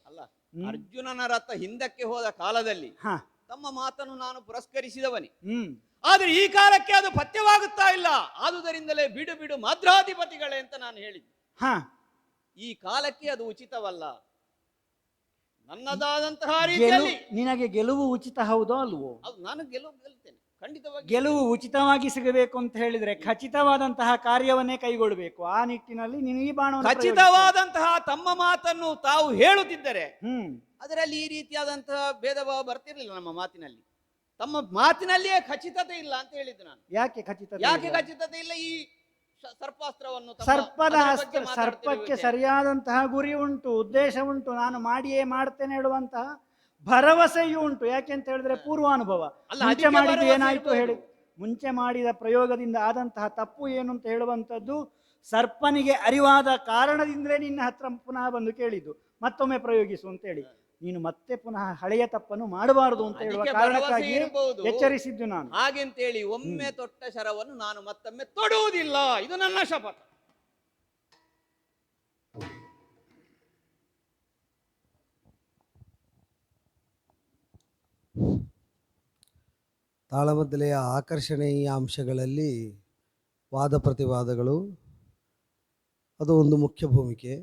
ಅಲ್ಲ ಹ್ಮ್. ಅರ್ಜುನನ ರಥ ಹಿಂದಕ್ಕೆ ಹೋದ ಕಾಲದಲ್ಲಿ ಹ. ತಮ್ಮ ಮಾತನ್ನು ನಾನು ಪುರಸ್ಕರಿಸಿದವನೇ. ಹ್ಮ್. ಆದ್ರೆ ಈ ಕಾಲಕ್ಕೆ ಅದು ಪಥ್ಯವಾಗುತ್ತಾ ಇಲ್ಲ. ಆದುದರಿಂದಲೇ ಬಿಡು ಬಿಡು ಮಾದ್ರಾಧಿಪತಿಗಳೇ ಅಂತ ನಾನು ಹೇಳಿದ್ದೆ. ಹ. ಈ ಕಾಲಕ್ಕೆ ಅದು ಉಚಿತವಲ್ಲ. ನನ್ನದಾದಂತಹ ರೀತಿಯಲ್ಲಿ. ನಿನಗೆ ಗೆಲುವು ಉಚಿತ ಹೌದೋ ಅಲ್ವೋ? ನಾನು ಗೆಲುವು ಗೆಲ್ತೇನೆ. ಖಂಡಿತವಾಗಿ ಗೆಲುವು ಉಚಿತವಾಗಿ ಸಿಗಬೇಕು ಅಂತ ಹೇಳಿದ್ರೆ ಖಚಿತವಾದಂತಹ ಕಾರ್ಯವನ್ನೇ ಕೈಗೊಳ್ಳಬೇಕು. ಆ ನಿಟ್ಟಿನಲ್ಲಿ ನೀನು ಈ ಪ್ರಯೋಗಿಸು. ಖಚಿತವಾದಂತಹ ತಮ್ಮ ಮಾತನ್ನು ತಾವು ಹೇಳುತ್ತಿದ್ದರೆ ಹ್ಮ್. ಅದರಲ್ಲಿ ಈ ರೀತಿಯಾದಂತಹ ಭೇದ ಭಾವ ಬರ್ತಿರ್ಲಿಲ್ಲ ನಮ್ಮ ಮಾತಿನಲ್ಲಿ. ತಮ್ಮ ಮಾತಿನಲ್ಲಿಯೇ ಖಚಿತತೆ ಇಲ್ಲ ಅಂತ ಹೇಳಿದ್ದು ನಾನು. ಯಾಕೆ ಖಚಿತ ಯಾಕೆ ಖಚಿತತೆ ಇಲ್ಲ? ಈ ಸರ್ಪಾಸ್ತ್ರವನ್ನು ಸರ್ಪದ ಅಸ್ತ್ರ ಸರ್ಪಕ್ಕೆ. ಸರಿಯಾದಂತಹ ಗುರಿ ಉಂಟು ಉದ್ದೇಶ ಉಂಟು ನಾನು ಮಾಡಿಯೇ ಮಾಡ್ತೇನೆ ಹೇಳುವಂತಹ ಭರವಸೆಯೂ ಉಂಟು. ಯಾಕೆ ಅಂತ ಹೇಳಿದ್ರೆ ಪೂರ್ವಾನುಭವ. ಮುಂಚೆ ಮಾಡಿದ್ದು ಏನಾಯ್ತು ಹೇಳಿ. ಮುಂಚೆ ಮಾಡಿದ ಪ್ರಯೋಗದಿಂದ ಆದಂತಹ ತಪ್ಪು ಏನು ಅಂತ ಹೇಳುವಂಥದ್ದು ಸರ್ಪನಿಗೆ ಅರಿವಾದ ಕಾರಣದಿಂದಲೇ ನಿನ್ನ ಹತ್ರ ಪುನಃ ಬಂದು ಕೇಳಿದ್ದು. ಮತ್ತೊಮ್ಮೆ ಪ್ರಯೋಗಿಸು ಅಂತ ಹೇಳಿ. ನೀನು ಮತ್ತೆ ಪುನಃ ಹಳೆಯ ತಪ್ಪನ್ನು ಮಾಡಬಾರದು ಅಂತ ಹೇಳುವ ಕಾರಣಕ್ಕಾಗಿ. ಎಚ್ಚರಿಸಿದ್ದು ನಾನು. ಹಾಗೆಂತೇಳಿ ಒಮ್ಮೆ ತೊಟ್ಟ ಶರವನ್ನು ನಾನು ಮತ್ತೊಮ್ಮೆ ತೊಡುವುದಿಲ್ಲ. ಇದು ನನ್ನ ಶಪಥ. ತಾಳಮದ್ದಲೆಯ ಆಕರ್ಷಣೀಯ ಅಂಶಗಳಲ್ಲಿ ವಾದ ಪ್ರತಿವಾದಗಳು ಅದು ಒಂದು ಮುಖ್ಯ ಭೂಮಿಕೆ.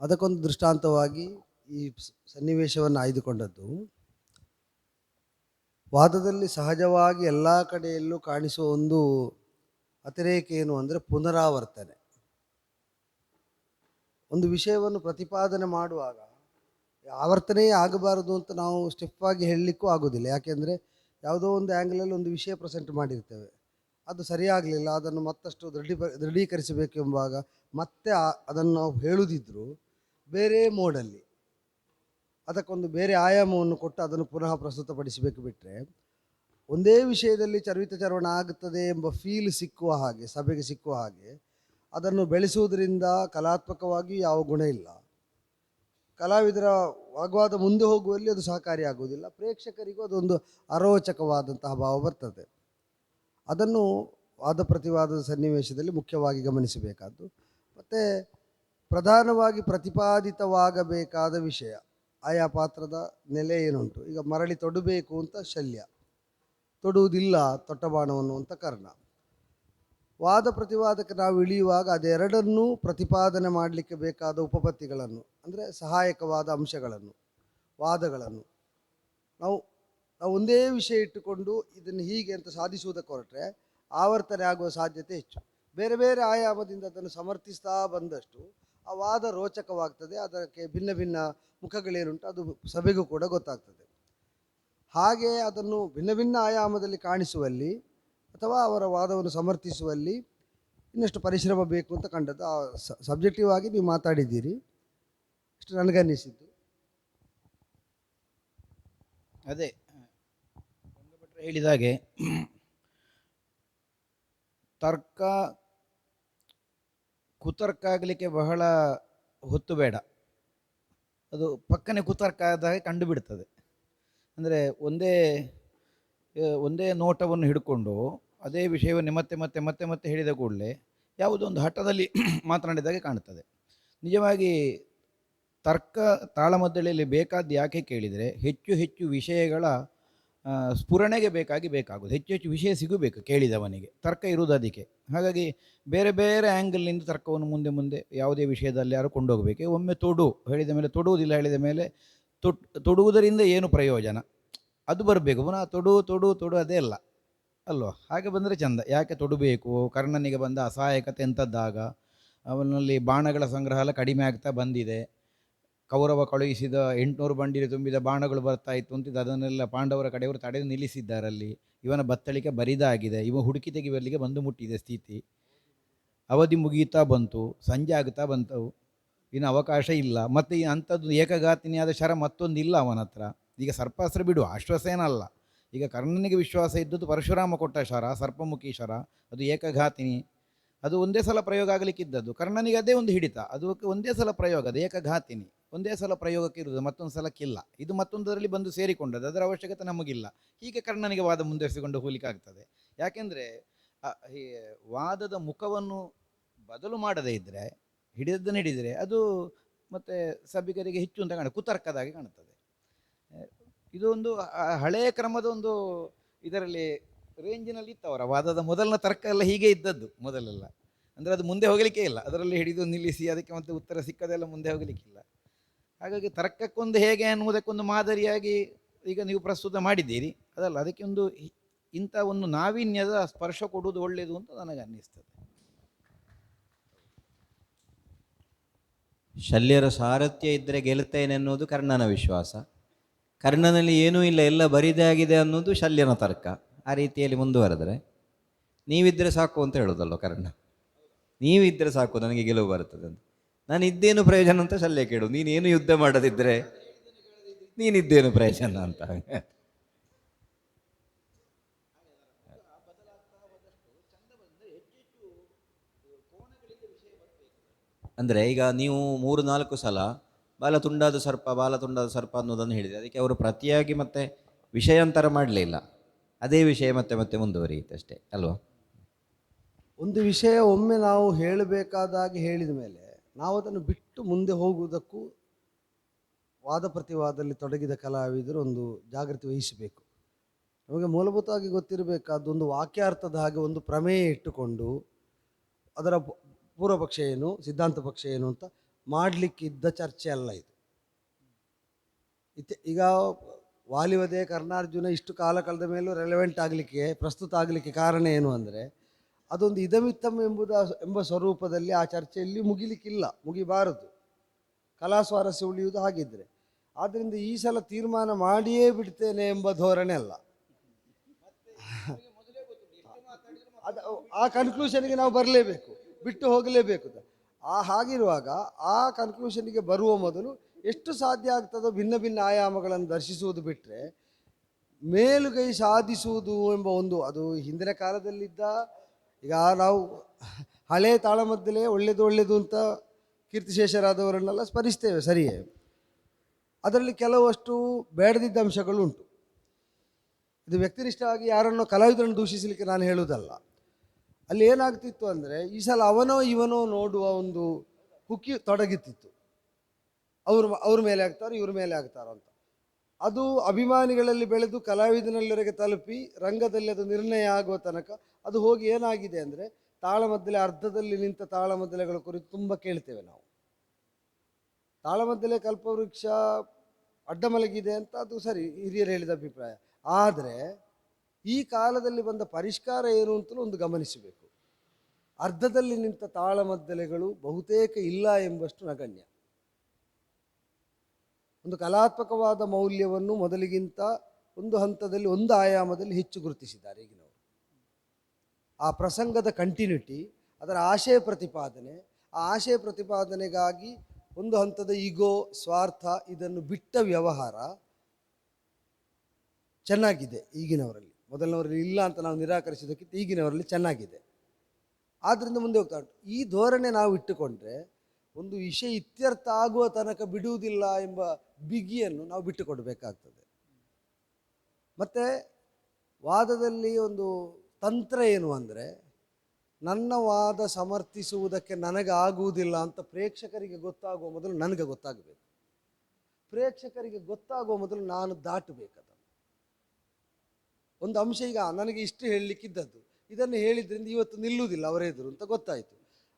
ಅದಕ್ಕೊಂದು ದೃಷ್ಟಾಂತವಾಗಿ ಈ ಸನ್ನಿವೇಶವನ್ನು ಆಯ್ದುಕೊಂಡದ್ದು. ವಾದದಲ್ಲಿ ಸಹಜವಾಗಿ ಎಲ್ಲ ಕಡೆಯಲ್ಲೂ ಕಾಣಿಸುವ ಒಂದು ಅತಿರೇಕ ಏನು ಅಂದರೆ ಪುನರಾವರ್ತನೆ. ಒಂದು ವಿಷಯವನ್ನು ಪ್ರತಿಪಾದನೆ ಮಾಡುವಾಗ ಆವರ್ತನೆಯೇ ಆಗಬಾರದು ಅಂತ ನಾವು ಸ್ಟಿಫ್ ಆಗಿ ಹೇಳಲಿಕ್ಕೂ ಆಗೋದಿಲ್ಲ. ಯಾಕೆಂದರೆ ಯಾವುದೋ ಒಂದು ಆ್ಯಂಗಲಲ್ಲಿ ಒಂದು ವಿಷಯ ಪ್ರೆಸೆಂಟ್ ಮಾಡಿರ್ತೇವೆ. ಅದು ಸರಿಯಾಗಲಿಲ್ಲ, ಅದನ್ನು ಮತ್ತಷ್ಟು ದೃಢೀ, ದೃಢೀಕರಿಸಬೇಕೆಂಬಾಗ ಮತ್ತೆ ಅದನ್ನು ನಾವು ಹೇಳುದಿದ್ರು ಬೇರೆ ಮೋಡಲ್ಲಿ. ಅದಕ್ಕೊಂದು ಬೇರೆ ಆಯಾಮವನ್ನು ಕೊಟ್ಟು ಅದನ್ನು ಪುನಃ ಪ್ರಸ್ತುತಪಡಿಸಬೇಕು ಬಿಟ್ಟರೆ ಒಂದೇ ವಿಷಯದಲ್ಲಿ ಚರ್ವಿತ ಚರ್ವಣ ಆಗುತ್ತದೆ ಎಂಬ ಫೀಲ್ ಸಿಕ್ಕುವ ಹಾಗೆ, ಸಭೆಗೆ ಸಿಕ್ಕುವ ಹಾಗೆ ಅದನ್ನು ಬೆಳೆಸುವುದರಿಂದ ಕಲಾತ್ಮಕವಾಗಿ ಯಾವ ಗುಣ ಇಲ್ಲ. ಕಲಾವಿದರ ವಾಗ್ವಾದ ಮುಂದೆ ಹೋಗುವಲ್ಲಿ ಅದು ಸಹಕಾರಿಯಾಗುವುದಿಲ್ಲ ಪ್ರೇಕ್ಷಕರಿಗೂ ಅದೊಂದು ಅರೋಚಕವಾದಂತಹ ಭಾವ ಬರ್ತದೆ. ಅದನ್ನು ವಾದ ಪ್ರತಿವಾದದ ಸನ್ನಿವೇಶದಲ್ಲಿ ಮುಖ್ಯವಾಗಿ ಗಮನಿಸಬೇಕಾದ್ದು, ಮತ್ತು ಪ್ರಧಾನವಾಗಿ ಪ್ರತಿಪಾದಿತವಾಗಬೇಕಾದ ವಿಷಯ. ಆಯಾ ಪಾತ್ರದ ನೆಲೆ ಏನುಂಟು? ಈಗ ಮರಳಿ ತೊಡಬೇಕು ಅಂತ ಶಲ್ಯ. ತೊಡುವುದಿಲ್ಲ ತೊಟ್ಟಬಾಣವನ್ನು ಅಂತ ಕರ್ಣ. ವಾದ ಪ್ರತಿವಾದಕ್ಕೆ ನಾವು ಇಳಿಯುವಾಗ ಅದೆರಡನ್ನೂ ಪ್ರತಿಪಾದನೆ ಮಾಡಲಿಕ್ಕೆ ಬೇಕಾದ ಉಪಪತ್ತಿಗಳನ್ನು, ಅಂದರೆ ಸಹಾಯಕವಾದ ಅಂಶಗಳನ್ನು, ವಾದಗಳನ್ನು. ನಾವು ನಾವು ಒಂದೇ ವಿಷಯ ಇಟ್ಟುಕೊಂಡು ಇದನ್ನು ಹೀಗೆ ಅಂತ ಸಾಧಿಸುವುದಕ್ಕೆ ಹೊರಟ್ರೆ ಆವರ್ತನೆ ಆಗುವ ಸಾಧ್ಯತೆ ಹೆಚ್ಚು. ಬೇರೆ ಬೇರೆ ಆಯಾಮದಿಂದ ಅದನ್ನು ಸಮರ್ಥಿಸ್ತಾ ಬಂದಷ್ಟು ಆ ವಾದ ರೋಚಕವಾಗ್ತದೆ, ಅದಕ್ಕೆ ಭಿನ್ನ ಭಿನ್ನ ಮುಖಗಳೇನುಂಟು ಅದು ಸಭೆಗೂ ಕೂಡ ಗೊತ್ತಾಗ್ತದೆ. ಹಾಗೆ ಅದನ್ನು ಭಿನ್ನ ಭಿನ್ನ ಆಯಾಮದಲ್ಲಿ ಕಾಣಿಸುವಲ್ಲಿ ಅಥವಾ ಅವರ ವಾದವನ್ನು ಸಮರ್ಥಿಸುವಲ್ಲಿ ಇನ್ನಷ್ಟು ಪರಿಶ್ರಮ ಬೇಕು ಅಂತ ಕಂಡದ್ದು. ಆ ಸಬ್ಜೆಕ್ಟಿವ್ ಆಗಿ ನೀವು ಮಾತಾಡಿದ್ದೀರಿ. ಇಷ್ಟು ನನಗನ್ನಿಸಿದ್ದು. ಅದೇ ಹೇಳಿದ ಹಾಗೆ, ತರ್ಕ ಕುತರ್ಕ ಆಗಲಿಕ್ಕೆ ಬಹಳ ಹೊತ್ತು ಬೇಡ. ಅದು ಪಕ್ಕನೆ ಕುತರ್ಕ ಆದಾಗ ಕಂಡುಬಿಡ್ತದೆ. ಅಂದರೆ ಒಂದೇ ಒಂದೇ ನೋಟವನ್ನು ಹಿಡ್ಕೊಂಡು ಅದೇ ವಿಷಯವನ್ನು ಮತ್ತೆ ಮತ್ತೆ ಮತ್ತೆ ಮತ್ತೆ ಹೇಳಿದ ಕೂಡಲೇ ಯಾವುದೋ ಒಂದು ಹಠದಲ್ಲಿ ಮಾತನಾಡಿದಾಗೆ ಕಾಣುತ್ತದೆ. ನಿಜವಾಗಿ ತರ್ಕ ತಾಳಮದ್ದಳೆಯಲ್ಲಿ ಬೇಕಾದ ಯಾಕೆ ಕೇಳಿದರೆ, ಹೆಚ್ಚು ಹೆಚ್ಚು ವಿಷಯಗಳ ಸ್ಫುರಣೆಗೆ ಬೇಕಾಗಿ ಬೇಕಾಗೋದು ಹೆಚ್ಚು ಹೆಚ್ಚು ವಿಷಯ ಸಿಗಬೇಕು ಕೇಳಿದವನಿಗೆ. ತರ್ಕ ಇರುವುದು ಅದಕ್ಕೆ ಹಾಗಾಗಿ ಬೇರೆ ಬೇರೆ ಆ್ಯಂಗಲ್ನಿಂದ ತರ್ಕವನ್ನು ಮುಂದೆ ಮುಂದೆ ಯಾವುದೇ ವಿಷಯದಲ್ಲಿ ಯಾರು ಕೊಂಡೋಗಬೇಕು. ಒಮ್ಮೆ ತೊಡು, ಹೇಳಿದ ಮೇಲೆ ತೊಡುವುದಿಲ್ಲ, ಹೇಳಿದ ಮೇಲೆ ತೊಟ್, ತೊಡುವುದರಿಂದ ಏನು ಪ್ರಯೋಜನ? ಅದು ಬರಬೇಕು. ಪುನಃ ತೊಡು ತೊಡು ತೊಡು ಅದೇ ಅಲ್ಲ. ಅಲ್ವಾ? ಹಾಗೆ ಬಂದರೆ ಚಂದ. ಯಾಕೆ ತೊಡಬೇಕು? ಕರ್ಣನಿಗೆ ಬಂದ ಅಸಹಾಯಕತೆ ಎಂಥದ್ದಾಗ? ಅವನಲ್ಲಿ ಬಾಣಗಳ ಸಂಗ್ರಹ ಎಲ್ಲ ಕಡಿಮೆ ಆಗ್ತಾ ಬಂದಿದೆ. ಕೌರವ ಕಳುಹಿಸಿದ ಎಂಟುನೂರು ಬಂಡಿಲಿ ತುಂಬಿದ ಬಾಣಗಳು ಬರ್ತಾ ಇತ್ತು ಅಂತಿದ್ದು ಅದನ್ನೆಲ್ಲ ಪಾಂಡವರ ಕಡೆಯವರು ತಡೆದು ನಿಲ್ಲಿಸಿದ್ದಾರಲ್ಲಿ ಇವನ ಬತ್ತಳಿಕೆ ಬರಿದಾಗಿದೆ. ಇವ ಹುಡುಕಿ ತೆಗೆಯುವಲ್ಲಿಗೆ ಬಂದು ಮುಟ್ಟಿದೆ ಸ್ಥಿತಿ. ಅವಧಿ ಮುಗಿಯುತ್ತಾ ಬಂತು. ಸಂಜೆ ಆಗುತ್ತಾ ಬಂತು. ಇನ್ನು ಅವಕಾಶ ಇಲ್ಲ. ಮತ್ತು ಈ ಅಂಥದ್ದು ಏಕಘಾತಿನಿಯಾದ ಶರ ಮತ್ತೊಂದು ಇಲ್ಲ ಅವನ ಹತ್ರ. ಈಗ ಸರ್ಪಾಸ್ತ್ರ ಬಿಡು. ಆಶ್ವಾಸೇನಲ್ಲ ಈಗ ಕರ್ಣನಿಗೆ ವಿಶ್ವಾಸ ಇದ್ದದ್ದು ಪರಶುರಾಮ ಕೊಟ್ಟ ಶರ, ಸರ್ಪಮುಖಿ ಶರ. ಅದು ಏಕಘಾತಿನಿ. ಅದು ಒಂದೇ ಸಲ ಪ್ರಯೋಗ ಆಗಲಿಕ್ಕಿದ್ದದ್ದು. ಕರ್ಣನಿಗೆ ಅದೇ ಒಂದು ಹಿಡಿತ. ಅದು ಒಂದೇ ಸಲ ಪ್ರಯೋಗ, ಅದು ಏಕಘಾತಿನಿ. ಒಂದೇ ಸಲ ಪ್ರಯೋಗಕ್ಕೆ ಇರುವುದು, ಮತ್ತೊಂದು ಸಲಕ್ಕಿಲ್ಲ. ಇದು ಮತ್ತೊಂದರಲ್ಲಿ ಬಂದು ಸೇರಿಕೊಂಡದ್ದು, ಅದರ ಅವಶ್ಯಕತೆ ನಮಗಿಲ್ಲ. ಹೀಗೆ ಕರ್ಣನಿಗೆ ವಾದ ಮುಂದುವರಿಸಿಕೊಂಡು ಹೋಗಲಿಕ್ಕಾಗ್ತದೆ. ಯಾಕೆಂದರೆ ವಾದದ ಮುಖವನ್ನು ಬದಲು ಮಾಡದೇ ಇದ್ದರೆ ಹಿಡಿದದ್ದನ್ನು ಹಿಡಿದರೆ ಅದು ಮತ್ತು ಸಭಿಕರಿಗೆ ಹೆಚ್ಚು ಅಂತ ಕಾಣ ಕುತರ್ಕದಾಗಿ ಕಾಣುತ್ತದೆ. ಇದೊಂದು ಇದು ಒಂದು ಹಳೆಯ ಕ್ರಮದ ಒಂದು ಇದರಲ್ಲಿ ರೇಂಜಿನಲ್ಲಿ ಅವರ ವಾದದ ಮೊದಲಿನ ತರ್ಕ ಎಲ್ಲ ಹೀಗೆ ಇದ್ದದ್ದು ಮೊದಲೆಲ್ಲ. ಅಂದರೆ ಅದು ಮುಂದೆ ಹೋಗಲಿಕ್ಕೆ ಇಲ್ಲ. ಅದರಲ್ಲಿ ಹಿಡಿದು ನಿಲ್ಲಿಸಿ, ಅದಕ್ಕೆ ಮತ್ತೆ ಉತ್ತರ ಸಿಕ್ಕದೆಲ್ಲ ಮುಂದೆ ಹೋಗಲಿಕ್ಕಿಲ್ಲ. ಹಾಗಾಗಿ ತರ್ಕಕ್ಕೊಂದು ಹೇಗೆ ಅನ್ನುವುದಕ್ಕೊಂದು ಮಾದರಿಯಾಗಿ ಈಗ ನೀವು ಪ್ರಸ್ತುತ ಮಾಡಿದ್ದೀರಿ. ಅದಲ್ಲ ಅದಕ್ಕೆ ಒಂದು ಇಂಥ ಒಂದು ನಾವೀನ್ಯದ ಸ್ಪರ್ಶ ಕೊಡುವುದು ಒಳ್ಳೆಯದು ಅಂತ ನನಗೆ ಅನ್ನಿಸ್ತದೆ. ಶಲ್ಯರ ಸಾರಥ್ಯ ಇದ್ದರೆ ಗೆಲ್ತೇನೆ ಅನ್ನೋದು ಕರ್ಣನ ವಿಶ್ವಾಸ. ಕರ್ಣನಲ್ಲಿ ಏನೂ ಇಲ್ಲ, ಎಲ್ಲ ಬರಿದಾಗಿದೆ ಅನ್ನೋದು ಶಲ್ಯನ ತರ್ಕ. ಆ ರೀತಿಯಲ್ಲಿ ಮುಂದುವರೆದರೆ ನೀವಿದ್ದರೆ ಸಾಕು ಅಂತ ಹೇಳೋದಲ್ವ ಕರ್ಣ? ನೀವಿದ್ದರೆ ಸಾಕು, ನನಗೆ ಗೆಲುವು ಬರ್ತದೆ ಅಂತ. ನಾನು ಇದ್ದೇನು ಪ್ರಯೋಜನ ಅಂತ ಸಲ್ಲೆ ಕೇಳು. ನೀನೇನು ಯುದ್ಧ ಮಾಡದಿದ್ದರೆ ನೀನಿದ್ದೇನು ಪ್ರಯೋಜನ ಅಂತ. ಅಂದರೆ ಈಗ ನೀವು ಮೂರು ನಾಲ್ಕು ಸಲ ಬಾಲ ತುಂಡಾದ ಸರ್ಪ ಬಾಲ ತುಂಡಾದ ಸರ್ಪ ಅನ್ನೋದನ್ನು ಹೇಳಿದೆ ಅದಕ್ಕೆ ಅವರು ಪ್ರತಿಯಾಗಿ ಮತ್ತೆ ವಿಷಯಾಂತರ ಮಾಡಲಿಲ್ಲ ಅದೇ ವಿಷಯ ಮತ್ತೆ ಮತ್ತೆ ಮುಂದುವರಿಯುತ್ತೆ ಅಷ್ಟೇ, ಅಲ್ವಾ? ಒಂದು ವಿಷಯ ಒಮ್ಮೆ ನಾವು ಹೇಳಬೇಕಾದಾಗಿ ಹೇಳಿದ ಮೇಲೆ ನಾವು ಅದನ್ನು ಬಿಟ್ಟು ಮುಂದೆ ಹೋಗುವುದಕ್ಕೂ ವಾದ ಪ್ರತಿವಾದದಲ್ಲಿ ತೊಡಗಿದ ಕಲಾವಿದರು ಒಂದು ಜಾಗೃತಿ ವಹಿಸಬೇಕು. ನಮಗೆ ಮೂಲಭೂತವಾಗಿ ಗೊತ್ತಿರಬೇಕಾದ ಒಂದು ವಾಕ್ಯಾರ್ಥದ ಹಾಗೆ ಒಂದು ಪ್ರಮೇಯ ಇಟ್ಟುಕೊಂಡು ಅದರ ಪೂರ್ವಪಕ್ಷ ಪೂರ್ವ ಪಕ್ಷ ಏನು, ಸಿದ್ಧಾಂತ ಪಕ್ಷ ಏನು ಅಂತ ಮಾಡಲಿಕ್ಕಿದ್ದ ಚರ್ಚೆ ಅಲ್ಲ ಇದು. ಇತ್ತೆ, ಈಗ ವಾಲಿವದೆ ಕರ್ಣಾರ್ಜುನ ಇಷ್ಟು ಕಾಲ ಕಳೆದ ಮೇಲೂ ರೆಲೆವೆಂಟ್ ಆಗಲಿಕ್ಕೆ, ಪ್ರಸ್ತುತ ಆಗಲಿಕ್ಕೆ ಕಾರಣ ಏನು ಅಂದರೆ ಅದೊಂದು ಇದಮಿತ್ತಮ್ ಎಂಬುದ, ಎಂಬ ಸ್ವರೂಪದಲ್ಲಿ ಆ ಚರ್ಚೆಯಲ್ಲಿ ಮುಗಿಲಿಕ್ಕಿಲ್ಲ, ಮುಗಿಬಾರದು. ಕಲಾ ಸ್ವಾರಸ್ಯ ಉಳಿಯುವುದು ಹಾಗಿದ್ದರೆ ಆದ್ದರಿಂದ ಈ ಸಲ ತೀರ್ಮಾನ ಮಾಡಿಯೇ ಬಿಡ್ತೇನೆ ಎಂಬ ಧೋರಣೆ ಅಲ್ಲ. ಅದು, ಆ ಕನ್ಕ್ಲೂಷನ್ಗೆ ನಾವು ಬರಲೇಬೇಕು, ಬಿಟ್ಟು ಹೋಗಲೇಬೇಕು. ಆ ಹಾಗಿರುವಾಗ ಆ ಕನ್ಕ್ಲೂಷನ್ಗೆ ಬರುವ ಮೊದಲು ಎಷ್ಟು ಸಾಧ್ಯ ಆಗ್ತದೋ ಭಿನ್ನ ಭಿನ್ನ ಆಯಾಮಗಳನ್ನು ದರ್ಶಿಸುವುದು ಬಿಟ್ಟರೆ ಮೇಲುಗೈ ಸಾಧಿಸುವುದು ಎಂಬ ಒಂದು, ಅದು ಹಿಂದಿನ ಕಾಲದಲ್ಲಿದ್ದ ಈಗ ನಾವು ಹಳೆ ತಾಳಮದ್ದಲೇ ಒಳ್ಳೆಯದು ಒಳ್ಳೆಯದು ಅಂತ ಕೀರ್ತಿಶೇಷರಾದವರನ್ನೆಲ್ಲ ಸ್ಮರಿಸ್ತೇವೆ ಸರಿಯೇ. ಅದರಲ್ಲಿ ಕೆಲವಷ್ಟು ಬೇಡದಿದ್ದ ಅಂಶಗಳು ಉಂಟು. ಇದು ವ್ಯಕ್ತಿನಿಷ್ಠವಾಗಿ ಯಾರನ್ನೋ ಕಲಾವಿದರನ್ನು ದೂಷಿಸಲಿಕ್ಕೆ ನಾನು ಹೇಳುವುದಲ್ಲ. ಅಲ್ಲಿ ಏನಾಗ್ತಿತ್ತು ಅಂದರೆ ಈ ಸಲ ಅವನೋ ಇವನೋ ನೋಡುವ ಒಂದು ಕುಕ್ಕಿ ತೊಡಗಿತ್ತಿತ್ತು ಅವ್ರ ಅವ್ರ ಮೇಲೆ ಆಗ್ತಾರೋ, ಇವ್ರ ಮೇಲೆ ಆಗ್ತಾರೋ ಅಂತ. ಅದು ಅಭಿಮಾನಿಗಳಲ್ಲಿ ಬೆಳೆದು ಕಲಾವಿದನಲ್ಲಿವರೆಗೆ ತಲುಪಿ ರಂಗದಲ್ಲಿ ಅದು ನಿರ್ಣಯ ಆಗುವ ತನಕ ಅದು ಹೋಗಿ ಏನಾಗಿದೆ ಅಂದರೆ ತಾಳಮದ್ದಲೆ ಅರ್ಧದಲ್ಲಿ ನಿಂತ ತಾಳಮದ್ದಲೆಗಳ ಕುರಿತು ತುಂಬ ಕೇಳ್ತೇವೆ ನಾವು. ತಾಳಮದ್ದಲೆ ಕಲ್ಪವೃಕ್ಷ ಅಡ್ಡಮಲಗಿದೆ ಅಂತ ಅದು ಸರಿ ಹಿರಿಯರು ಹೇಳಿದ ಅಭಿಪ್ರಾಯ. ಆದರೆ ಈ ಕಾಲದಲ್ಲಿ ಬಂದ ಪರಿಷ್ಕಾರ ಏನು ಅಂತಲೂ ಒಂದು ಗಮನಿಸಬೇಕು. ಅರ್ಧದಲ್ಲಿ ನಿಂತ ತಾಳಮದ್ದಲೆಗಳು ಬಹುತೇಕ ಇಲ್ಲ ಎಂಬಷ್ಟು ನಗಣ್ಯ. ಒಂದು ಕಲಾತ್ಮಕವಾದ ಮೌಲ್ಯವನ್ನು ಮೊದಲಿಗಿಂತ ಒಂದು ಹಂತದಲ್ಲಿ, ಒಂದು ಆಯಾಮದಲ್ಲಿ ಹೆಚ್ಚು ಗುರುತಿಸಿದ್ದಾರೆ ಈಗಿನವರು. ಆ ಪ್ರಸಂಗದ ಕಂಟಿನ್ಯೂಟಿ ಅದರ ಆಶಯ ಪ್ರತಿಪಾದನೆ, ಆ ಆಶಯ ಪ್ರತಿಪಾದನೆಗಾಗಿ ಒಂದು ಹಂತದ ಈಗೋ ಸ್ವಾರ್ಥ, ಇದನ್ನು ಬಿಟ್ಟ ವ್ಯವಹಾರ ಚೆನ್ನಾಗಿದೆ ಈಗಿನವರಲ್ಲಿ. ಮೊದಲಿನವರಲ್ಲಿ ಇಲ್ಲ ಅಂತ ನಾವು ನಿರಾಕರಿಸಿದ್ದಕ್ಕಿಂತ ಈಗಿನವರಲ್ಲಿ ಚೆನ್ನಾಗಿದೆ. ಆದ್ದರಿಂದ ಮುಂದೆ ಹೋಗ್ತಾ ಉಂಟು. ಈ ಧೋರಣೆ ನಾವು ಇಟ್ಟುಕೊಂಡ್ರೆ ಒಂದು ವಿಷಯ ಇತ್ಯರ್ಥ ಆಗುವ ತನಕ ಬಿಡುವುದಿಲ್ಲ ಎಂಬ ಬಿಗಿಯನ್ನು ನಾವು ಬಿಟ್ಟುಕೊಡಬೇಕಾಗ್ತದೆ. ಮತ್ತು ವಾದದಲ್ಲಿ ಒಂದು ತಂತ್ರ ಏನು ಅಂದರೆ, ನನ್ನ ವಾದ ಸಮರ್ಥಿಸುವುದಕ್ಕೆ ನನಗೆ ಆಗುವುದಿಲ್ಲ ಅಂತ ಪ್ರೇಕ್ಷಕರಿಗೆ ಗೊತ್ತಾಗುವ ಮೊದಲು ನನಗೆ ಗೊತ್ತಾಗಬೇಕು. ಪ್ರೇಕ್ಷಕರಿಗೆ ಗೊತ್ತಾಗುವ ಮೊದಲು ನಾನು ದಾಟಬೇಕು ಒಂದು ಅಂಶ ಈಗ ನನಗೆ ಇಷ್ಟು ಹೇಳಲಿಕ್ಕಿದ್ದದ್ದು. ಇದನ್ನು ಹೇಳಿದ್ರಿಂದ ಇವತ್ತು ನಿಲ್ಲುವುದಿಲ್ಲ ಅವರೆದುರು ಅಂತ ಗೊತ್ತಾಯಿತು.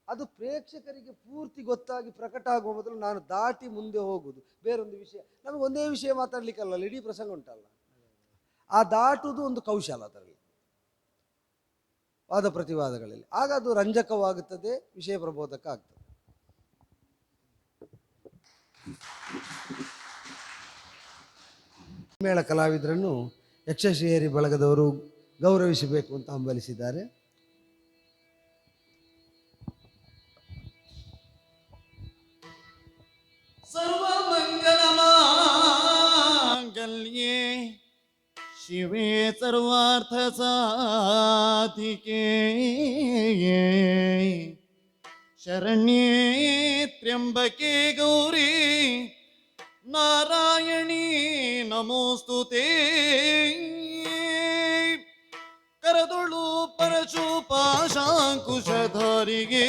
ಅದು ಪ್ರೇಕ್ಷಕರಿಗೆ ಪೂರ್ತಿ ಗೊತ್ತಾಗಿ ಪ್ರಕಟ ಆಗುವ ಮೊದಲು ನಾನು ದಾಟಿ ಮುಂದೆ ಹೋಗುವುದು. ಬೇರೊಂದು ವಿಷಯ. ನಮಗೆ ಒಂದೇ ವಿಷಯ ಮಾತಾಡಲಿಕ್ಕಲ್ಲ ಇಡೀ ಪ್ರಸಂಗ ಉಂಟಲ್ಲ. ಆ ದಾಟುವುದು ಒಂದು ಕೌಶಲ ಅದರಲ್ಲಿ. ವಾದ ಪ್ರತಿವಾದಗಳಲ್ಲಿ. ಆಗ ಅದು ರಂಜಕವಾಗುತ್ತದೆ, ವಿಷಯ ಪ್ರಬೋಧಕ ಆಗ್ತದೆ ಮೇಳ ಕಲಾವಿದರನ್ನು ಯಕ್ಷಶ್ರೀಹರಿ ಬಳಗದವರು ಗೌರವಿಸಬೇಕು ಅಂತ ಹಂಬಲಿಸಿದ್ದಾರೆ. सर्वमङ्गलमाङ्गल्ये शिवे सर्वार्थसाधिके शरण्ये त्र्यम्बके गौरी नारायणी नमोऽस्तु ते करदुळु परशु पाशाङ्कुशधारिगे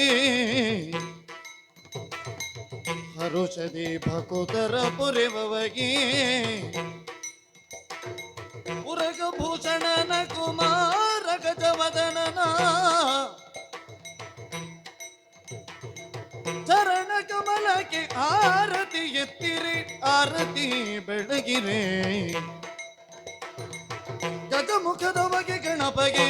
ಹರುಷದಿ ಭಕುತರ ಪೊರೆವಗೆ ಉರಗಭೂಷಣನ ಕುಮಾರ ಗಜವದನನ ಚರಣ ಕಮಲಕ್ಕೆ ಆರತಿ ಎತ್ತಿರಿ ಆರತಿ ಬೆಳಗಿರೆ ಗಜಮುಖದ ಬಗೆ ಗಣಪಗೆ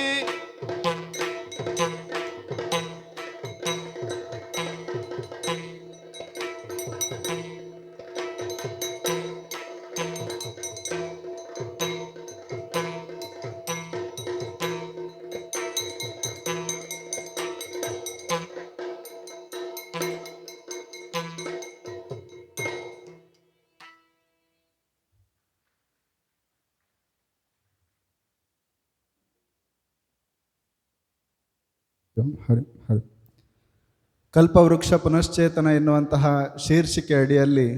ಕಲ್ಪವೃಕ್ಷ ಪುನಶ್ಚೇತನ ಎನ್ನುವಂತಹ ಶೀರ್ಷಿಕೆ ಅಡಿಯಲ್ಲಿ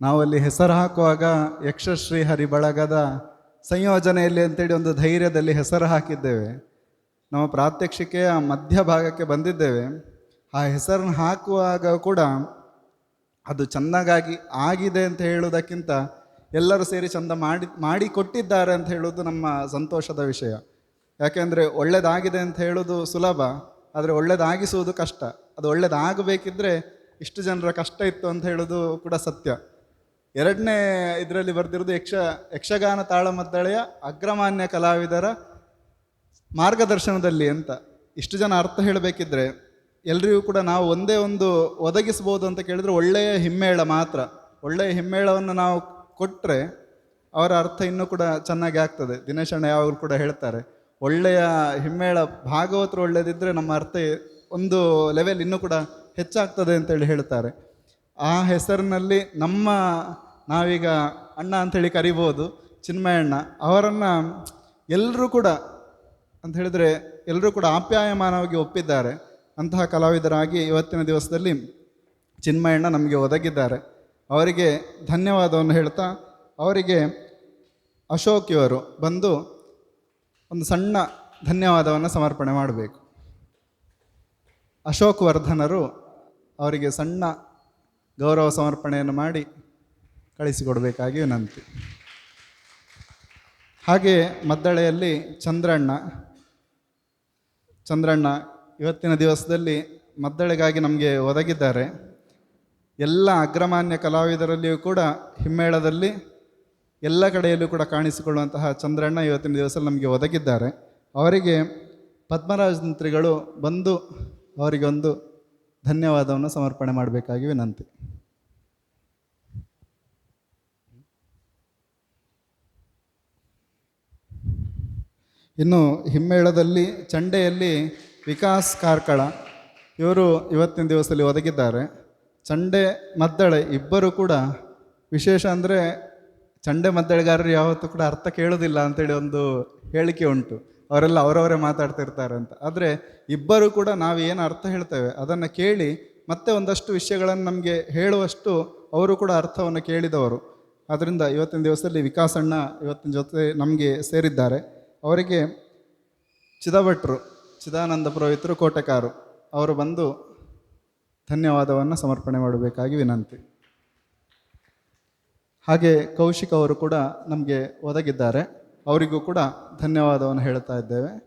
ನಾವಲ್ಲಿ ಹೆಸರು ಹಾಕುವಾಗ ಯಕ್ಷಶ್ರೀ ಹರಿ ಬಳಗದ ಸಂಯೋಜನೆಯಲ್ಲಿ ಅಂತೇಳಿ ಒಂದು ಧೈರ್ಯದಲ್ಲಿ ಹೆಸರು ಹಾಕಿದ್ದೇವೆ. ನಮ್ಮ ಪ್ರಾತ್ಯಕ್ಷಿಕೆಯ ಮಧ್ಯಭಾಗಕ್ಕೆ ಬಂದಿದ್ದೇವೆ. ಆ ಹೆಸರನ್ನು ಹಾಕುವಾಗ ಕೂಡ ಅದು ಚೆನ್ನಾಗಾಗಿ ಆಗಿದೆ ಅಂತ ಹೇಳುವುದಕ್ಕಿಂತ ಎಲ್ಲರೂ ಸೇರಿ ಚಂದ ಮಾಡಿ, ಮಾಡಿಕೊಟ್ಟಿದ್ದಾರೆ ಅಂತ ಹೇಳೋದು ನಮ್ಮ ಸಂತೋಷದ ವಿಷಯ. ಯಾಕೆಂದರೆ ಒಳ್ಳೆಯದಾಗಿದೆ ಅಂತ ಹೇಳೋದು ಸುಲಭ. ಆದರೆ ಒಳ್ಳೇದಾಗಿಸುವುದು ಕಷ್ಟ. ಅದು ಒಳ್ಳೇದಾಗಬೇಕಿದ್ರೆ ಇಷ್ಟು ಜನರ ಕಷ್ಟ ಇತ್ತು ಅಂತ ಹೇಳೋದು ಕೂಡ ಸತ್ಯ. ಎರಡನೇ ಇದರಲ್ಲಿ ಬರೆದಿರೋದು ಯಕ್ಷ, ಯಕ್ಷಗಾನ ತಾಳಮದ್ದಳೆಯ ಅಗ್ರಮಾನ್ಯ ಕಲಾವಿದರ ಮಾರ್ಗದರ್ಶನದಲ್ಲಿ ಅಂತ. ಇಷ್ಟು ಜನ ಅರ್ಥ ಹೇಳಬೇಕಿದ್ರೆ ಎಲ್ರಿಗೂ ಕೂಡ ನಾವು ಒಂದೇ ಒಂದು ಒದಗಿಸ್ಬೋದು ಅಂತ ಕೇಳಿದರೆ ಒಳ್ಳೆಯ ಹಿಮ್ಮೇಳ ಮಾತ್ರ. ಒಳ್ಳೆಯ ಹಿಮ್ಮೇಳವನ್ನು ನಾವು ಕೊಟ್ಟರೆ ಅವರ ಅರ್ಥ ಇನ್ನೂ ಕೂಡ ಚೆನ್ನಾಗಿ ಆಗ್ತದೆ. ದಿನೇಶಣ್ಣ ಯಾವಾಗಲೂ ಕೂಡ ಹೇಳ್ತಾರೆ ಒಳ್ಳೆಯ ಹಿಮ್ಮೇಳ ಭಾಗವತರು ಒಳ್ಳೆಯದಿದ್ದರೆ ನಮ್ಮ ಅರ್ಥ ಒಂದು ಲೆವೆಲ್ ಇನ್ನೂ ಕೂಡ ಹೆಚ್ಚಾಗ್ತದೆ ಅಂತೇಳಿ ಹೇಳ್ತಾರೆ. ಆ ಹೆಸರಿನಲ್ಲಿ ನಮ್ಮ ನಾವೀಗ ಅಣ್ಣ ಅಂಥೇಳಿ ಕರಿಬೋದು, ಚಿನ್ಮಯಣ್ಣ, ಅವರನ್ನು ಎಲ್ಲರೂ ಕೂಡ ಅಂತ ಹೇಳಿದರೆ ಎಲ್ಲರೂ ಕೂಡ ಆಪ್ಯಾಯಮಾನವಾಗಿ ಒಪ್ಪಿದ್ದಾರೆ. ಅಂತಹ ಕಲಾವಿದರಾಗಿ ಇವತ್ತಿನ ದಿವಸದಲ್ಲಿ ಚಿನ್ಮಯಣ್ಣ ನಮಗೆ ಒದಗಿದ್ದಾರೆ. ಅವರಿಗೆ ಧನ್ಯವಾದವನ್ನು ಹೇಳ್ತಾ ಅವರಿಗೆ ಅಶೋಕ್ ಇವರು ಬಂದು ಒಂದು ಸಣ್ಣ ಧನ್ಯವಾದವನ್ನು ಸಮರ್ಪಣೆ ಮಾಡಬೇಕು. ಅಶೋಕ್ ವರ್ಧನರು ಅವರಿಗೆ ಸಣ್ಣ ಗೌರವ ಸಮರ್ಪಣೆಯನ್ನು ಮಾಡಿ ಕಳಿಸಿಕೊಡಬೇಕಾಗಿ ವಿನಂತಿ. ಹಾಗೆ ಮದ್ದಳೆಯಲ್ಲಿ ಚಂದ್ರಣ್ಣ. ಚಂದ್ರಣ್ಣ, ಇವತ್ತಿನ ದಿವಸದಲ್ಲಿ ಮದ್ದಳೆಗಾಗಿ ನಮಗೆ ಒದಗಿದ್ದಾರೆ. ಎಲ್ಲ ಅಗ್ರಮಾನ್ಯ ಕಲಾವಿದರಲ್ಲಿಯೂ ಕೂಡ ಹಿಮ್ಮೇಳದಲ್ಲಿ ಎಲ್ಲ ಕಡೆಯಲ್ಲೂ ಕೂಡ ಕಾಣಿಸಿಕೊಳ್ಳುವಂತಹ ಚಂದ್ರಣ್ಣ ಇವತ್ತಿನ ದಿವಸ ನಮಗೆ ಒದಗಿದ್ದಾರೆ. ಅವರಿಗೆ ಪದ್ಮರಾಜ ಮಂತ್ರಿಗಳು ಬಂದು ಅವರಿಗೆ ಒಂದು ಧನ್ಯವಾದವನ್ನು ಸಮರ್ಪಣೆ ಮಾಡಬೇಕಾಗಿ ವಿನಂತಿ. ಇನ್ನು ಹಿಮ್ಮೇಳದಲ್ಲಿ, ಚಂಡೆಯಲ್ಲಿ ವಿಕಾಸ್ ಕಾರ್ಕಳ ಇವರು ಇವತ್ತಿನ ದಿವಸದಲ್ಲಿ ಒದಗಿದ್ದಾರೆ. ಚಂಡೆ ಮದ್ದಳೆ ಇಬ್ಬರು ಕೂಡ ವಿಶೇಷ ಅಂದರೆ ಚಂಡೆ ಮದ್ದಳೆಗಾರರು ಯಾವತ್ತೂ ಕೂಡ ಅರ್ಥ ಕೇಳೋದಿಲ್ಲ ಅಂತೇಳಿ ಒಂದು ಹೇಳಿಕೆ ಉಂಟು. ಅವರೆಲ್ಲ ಅವರವರೇ ಮಾತಾಡ್ತಿರ್ತಾರೆ ಅಂತ. ಆದರೆ ಇಬ್ಬರು ಕೂಡ ನಾವು ಏನು ಅರ್ಥ ಹೇಳ್ತೇವೆ ಅದನ್ನು ಕೇಳಿ ಮತ್ತೆ ಒಂದಷ್ಟು ವಿಷಯಗಳನ್ನು ನಮಗೆ ಹೇಳುವಷ್ಟು ಅವರು ಕೂಡ ಅರ್ಥವನ್ನು ಕೇಳಿದವರು. ಆದ್ದರಿಂದ ಇವತ್ತಿನ ದಿವಸದಲ್ಲಿ ವಿಕಾಸಣ್ಣ ಇವತ್ತಿನ ಜೊತೆ ನಮಗೆ ಸೇರಿದ್ದಾರೆ. ಅವರಿಗೆ ಚಿದಭಟ್ರು ಚಿದಾನಂದ ಪುರೋಹಿತರು, ಕೋಟೆಕಾರು, ಅವರು ಬಂದು ಧನ್ಯವಾದವನ್ನು ಸಮರ್ಪಣೆ ಮಾಡಬೇಕಾಗಿ ವಿನಂತಿ. ಹಾಗೆ ಕೌಶಿಕ್ ಅವರು ಕೂಡ ನಮಗೆ ಒದಗಿದ್ದಾರೆ. ಅವರಿಗೂ ಕೂಡ ಧನ್ಯವಾದವನ್ನು ಹೇಳ್ತಾ ಇದ್ದೇವೆ.